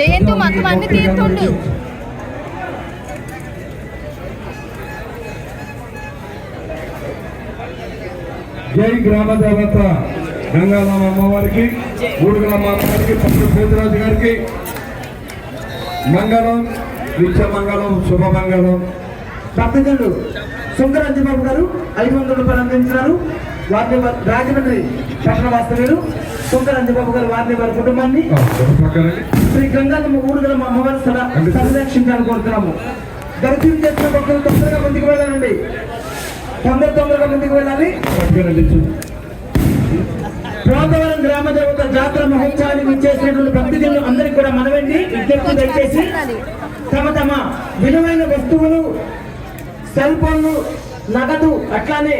జయంతు మొత్తం అన్ని తీస్తుండు జై గ్రామ దేవత గంగారామ అమ్మవారికి ఊడుగలమ్మ అమ్మవారికి పట్టు పేదరాజు గారికి. మంగళం నిత్య మంగళం శుభమంగళం భక్తజనులు సుందరంజబాబు గారు ఐదు వందల రూపాయలు అందించినారు వారిని వారి- రాజమండ్రి పట్టణ వాస్తవ్యులు సుందరంజబాబు గారు వారిని వారి కుటుంబాన్ని శ్రీ గంగాధమ్మ ఊరుగల అమ్మవారి సదా సంరక్షించాలని కోరుతున్నాము. దర్శనం చేసిన భక్తులు తొందరగా ముందుకు వెళ్ళాలండి. తొందర తొందరగా ముందుకు వెళ్ళాలి. పోతవరం గ్రామ దేవత జాతర మహోత్సవానికి విచ్చేసినటువంటి భక్తులు అందరికీ కూడా మనవండి విజ్ఞప్తి దయచేసి తమ తమ విలువైన వస్తువులు సెల్ ఫోన్లు నగదు అట్లానే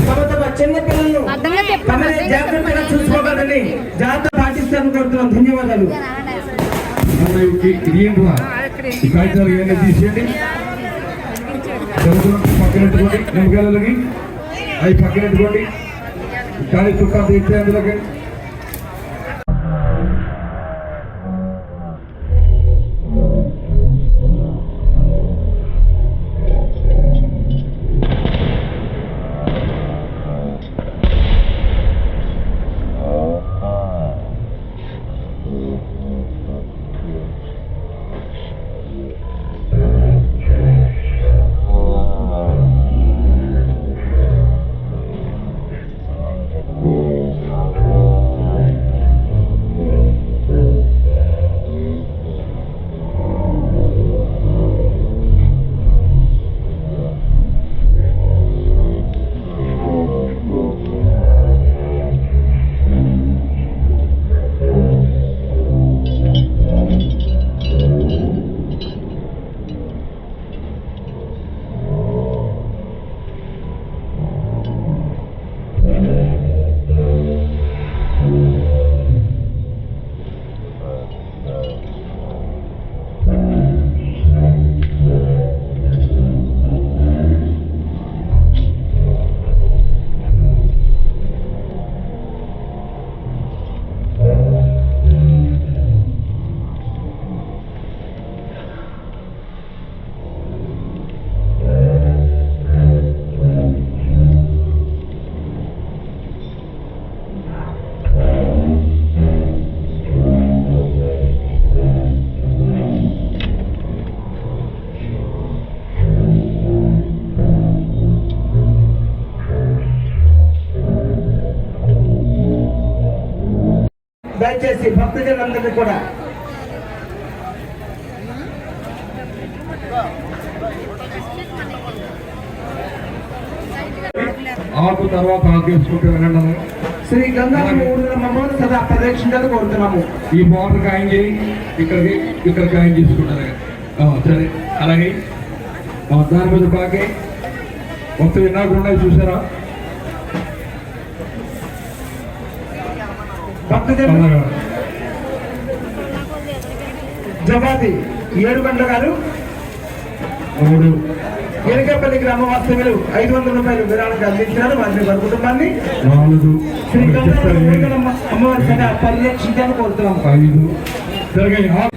తమ తమ చిన్న పిల్లలను. తమరే జాగ్రత్తగా చూసుకోగలని జాగ్రత్త పాటిస్తాను కోరుతున్నాం ధన్యవాదాలు. కాగితాలు ఇవన్నీ తీసేయండి. పక్కనెట్టుకోండి నిమ్మకాయలకి అవి పక్కనెట్టుకోండి కానీ తుక్కా తీస్తే అందులోకి దయచేసి భక్తజనులందరినీ కూడా. ఆకు తర్వాత ఆకు వేసుకుంటూ వినండి శ్రీ అమ్మవారు సదా పరిరక్షించాలని కోరుతున్నాము. ఈ బార్డర్ ఖాయం చేయి. ఇక్కడికి ఇక్కడ ఖాయం చేసుకుంటారు. సరే. అలాగే దాని మీద పాకే. మొత్తం ఎన్నాకు ఉన్నాయి చూసారా? జవాది ఏడు గంటల గారు. మూడు. ఎనకపల్లి గ్రామ వాస్తవ్యులు ఐదు వందల రూపాయలు విరాళంగా అందించినారు. వారిని వారి కుటుంబాన్ని. నాలుగు. శ్రీ అమ్మవారి పరిరక్షించాలని కోరుతున్నాము ఐదు. సరిగా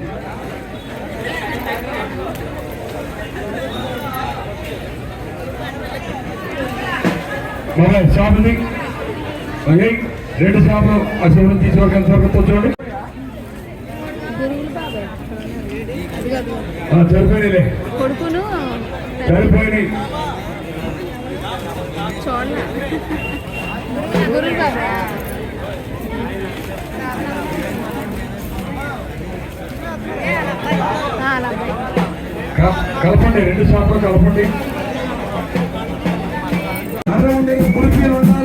ఈ రెండు గురువులు బాబాయ్ అది కాదు ఆ, సరిపోయినాయిలే కొడుకును సరిపోయినాయి. కలపండి రెండు షాపులు కలపండి. అరవండి కుర్చీలు ఉండాలి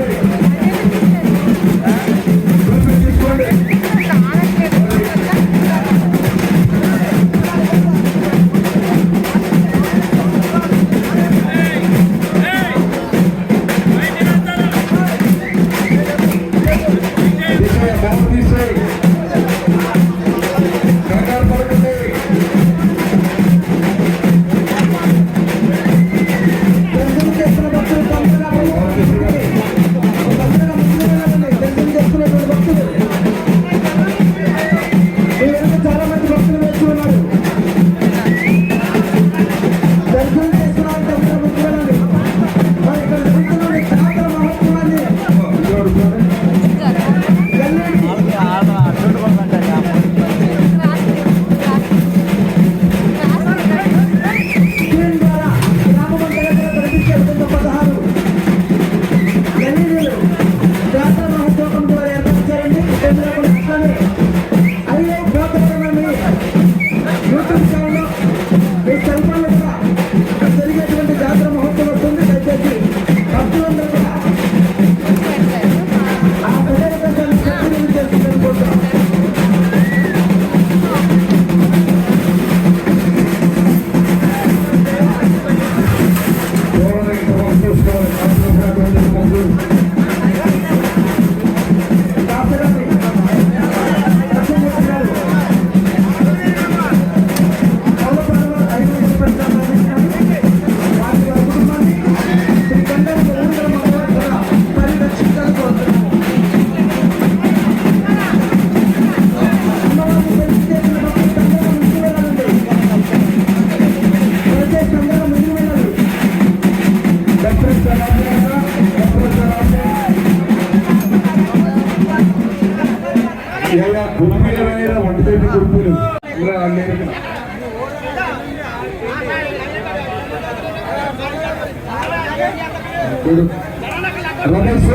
రమేష్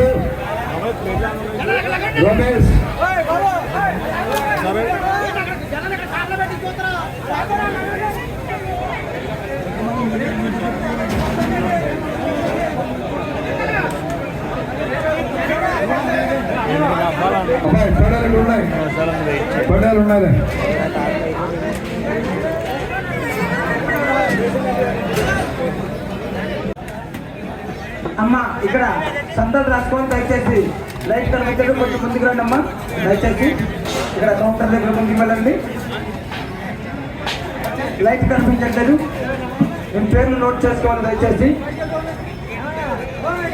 రమేష్. అబ్బాయి పడాలు ఉన్నాయి. పడాలు ఉన్నాయి అమ్మ ఇక్కడ సంతలు రాసుకొని దయచేసి లైట్ కనిపించడం కొంచెం ముందుకు రండి అమ్మా. దయచేసి ఇక్కడ కౌంటర్ దగ్గర ముందుకు వెళ్ళండి. లైట్ కనిపించట్లేదు. మేము పేర్లు నోట్ చేసుకోవాలి దయచేసి. మళ్ళీ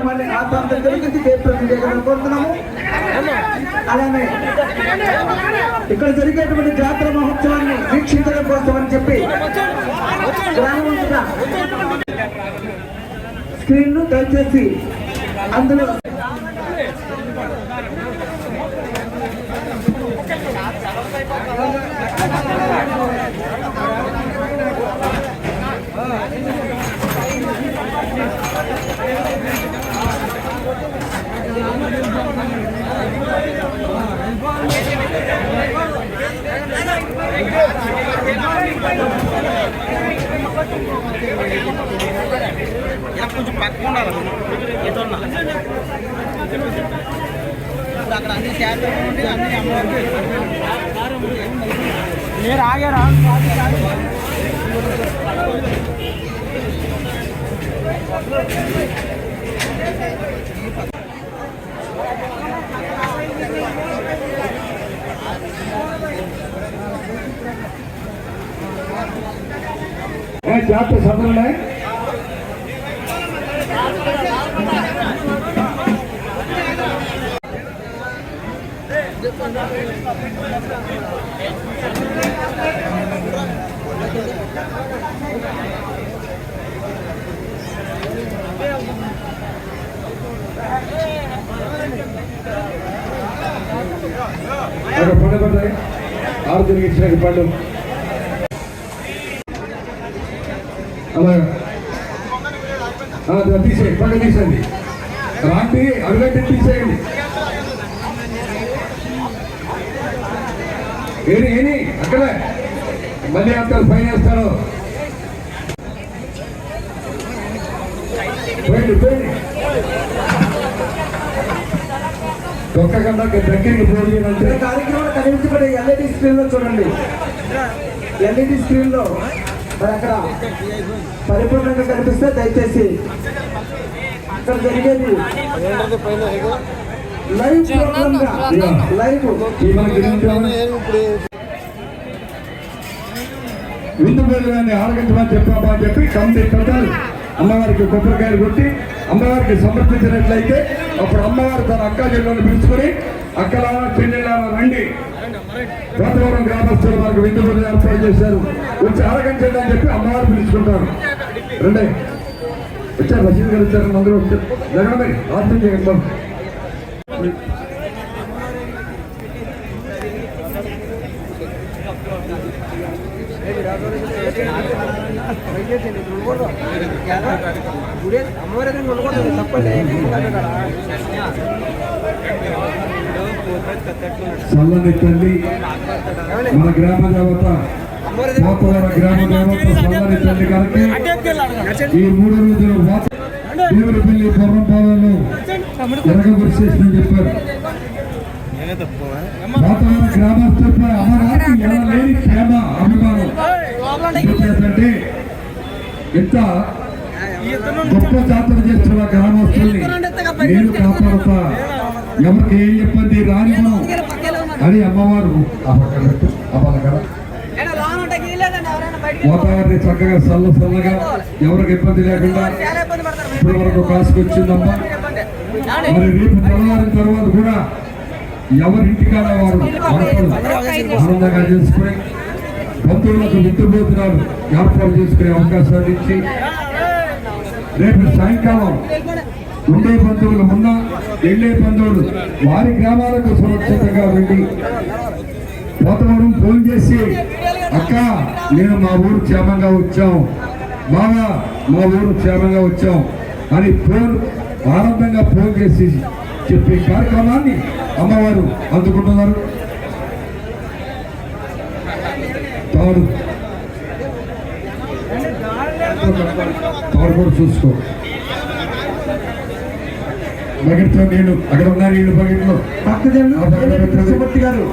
ఆ ప్రాంతం జరిగింది. జయప్రదం చేయాలని కోరుతున్నాము. అలానే ఇక్కడ జరిగేటువంటి జాతర మహోత్సవాన్ని వీక్షించడం కోసం అని చెప్పి గ్రామవంతుగా స్క్రీన్ను దయచేసి అందులో కొంచెం పక్కన ఉండాలి ఏదో ఉన్నా. ఇప్పుడు అక్కడ అన్ని శాతం ఉండి అన్ని అమ్మవారికి మీరు ఆగారా ఏ, జాతర సభలు ఉన్నాయి ఒక పళ్ళు పడ్డాయి ఆరు తిరిగి ఇచ్చిన పళ్ళు తీసేయండి పళ్ళు తీసేయండి. రాండి అడుగంటే తీసేయండి. ఏని ఏని అక్కడే. మళ్ళీ అంటారు ఫైన్ వేస్తారు. పోయండి పోయండి. తొక్కకుండా దగ్గరికి ఫోన్ చేయాలంటే ఈ కార్యక్రమం కనిపించబడే ఎల్ఈడి స్క్రీన్లో చూడండి. ఎల్ఈడి స్క్రీన్లో. మరి అక్కడ పరిపూర్ణంగా కనిపిస్తే దయచేసి అక్కడ జరిగేది లైవ్ ప్రోగ్రామ్గా లైవ్. విందు భోజనాన్ని ఆరగించమని చెప్పామా అని చెప్పి కమిటీ పెద్దలు అమ్మవారికి కొబ్బరికాయలు కొట్టి అమ్మవారికి సమర్పించినట్లయితే అప్పుడు అమ్మవారు తన అక్క చెల్లెలను పిలుచుకొని అక్కలా చెల్లెల రండి. వాతావరణం గ్రామస్తులు మనకు విందు భోజనం ఏర్పాటు చేశారు. వచ్చి ఆరగించండి అని చెప్పి అమ్మవారు పిలుచుకుంటారు. రండి. వచ్చారు రసీదు గారు వచ్చారు అందరూ వచ్చారు జరగండి ఆర్థం చేయండి తప్పండి చల్లని మన గ్రామ దేవత పోతవర గ్రామ దేవత చల్లని కనుక ఈ మూడు రోజులు వాత దేవుని పెళ్ళి ఎరగబరిచేసిందని చెప్పారు. వాతావరణ గ్రామస్తులపై అమరావతి ఎలా లేని క్షేమ అభిమానం? ఎందుకంటే ఎంత గొప్ప జాతర చేస్తున్న గ్రామస్తుల్ని నేను కాపాడుతా ఎవరికి ఏ ఇబ్బంది రానివ్వను అని అమ్మవారు ఆ పక్కన పెట్టు, ఆ పక్కన. వాతావరణం చక్కగా చల్ల చల్లగా ఎవరికి ఇబ్బంది లేకుండా ఇప్పటి వరకు కాసుకొచ్చిందమ్మా మరి రేపు తెల్లవారిన తర్వాత కూడా ఎవరింటికాడ వారు? వంటలు ఆనందంగా చేసుకుని బంధువులకు విద్యుబోతున్నారు ఏర్పాటు చేసుకునే అవకాశాలు ఇచ్చి రేపు సాయంకాలం ఉండే బంధువులు ఉన్న వెళ్ళే బంధువులు వారి గ్రామాలకు సురక్షితంగా వెళ్ళి పోతవరం ఫోన్ చేసి అక్క నేను మా ఊరు క్షేమంగా వచ్చాం. బాగా మా ఊరు క్షేమంగా వచ్చాం. అని ఫోన్ ఆనందంగా ఫోన్ చేసి చెప్పే కార్యక్రమాన్ని అమ్మవారు అందుకుంటున్నారు. తాడు. తాడు కూడా చూసుకో. బకెట్తో నీళ్ళు అక్కడ ఉన్న నీళ్ళు బకెట్లో పక్కన గారు.